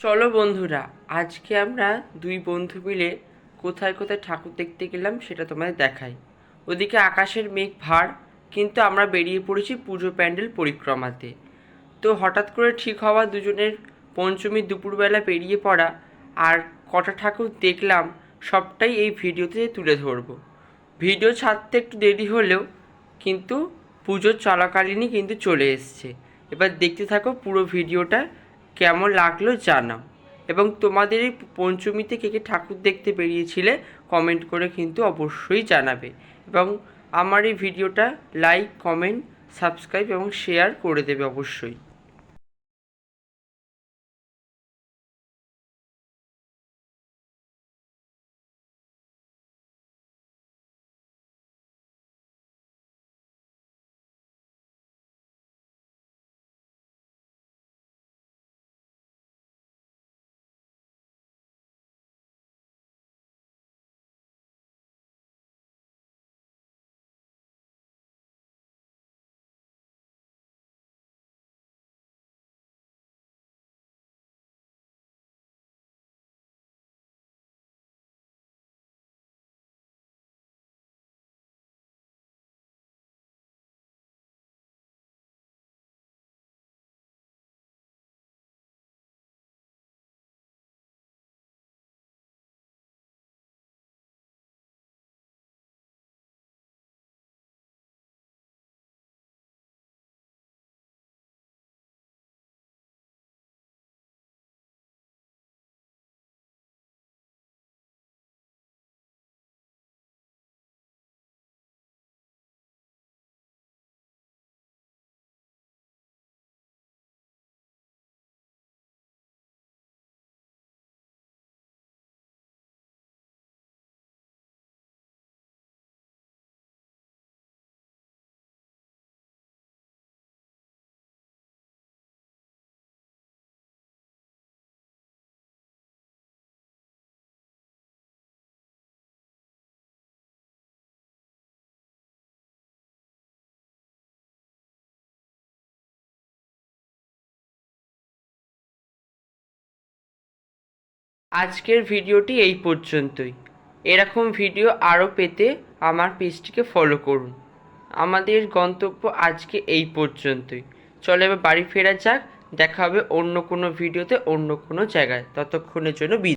চলো বন্ধুরা, আজকে আমরা দুই বন্ধু মিলে কোথায় কোথায় ঠাকুর দেখতে গেলাম সেটা তোমাদের দেখাই। ওদিকে আকাশের মেঘ ভার, কিন্তু আমরা বেরিয়ে পড়েছি পুজো প্যান্ডেল পরিক্রমাতে। তো হঠাৎ করে ঠিক হওয়া দুজনের পঞ্চমী দুপুরবেলা বেরিয়ে পড়া আর কটা ঠাকুর দেখলাম, সবটাই এই ভিডিওতে তুলে ধরবো। ভিডিও ছাড়তে একটু দেরি হলেও কিন্তু পুজোর চলাকালীনই কিন্তু চলে এসছে। এবার দেখতে থাকো পুরো ভিডিওটা কেমন লাগল জানাও। এবং তোমাদের এই পঞ্চমীতে কে কে ঠাকুর দেখতে বেরিয়েছিলে কমেন্ট করে কিন্তু অবশ্যই জানাবে। এবং আমার এই ভিডিওটা লাইক কমেন্ট সাবস্ক্রাইব এবং শেয়ার করে দেবে অবশ্যই। আজকের ভিডিওটি এই পর্যন্তই। এরকম ভিডিও আরও পেতে আমার পেজটিকে ফলো করুন। আমাদের গন্তব্য আজকে এই পর্যন্তই। চলো এবার বাড়ি ফেরা যাক, দেখা হবে অন্য কোনো ভিডিওতে অন্য কোনো জায়গায়। ততক্ষণের জন্য বিদায়।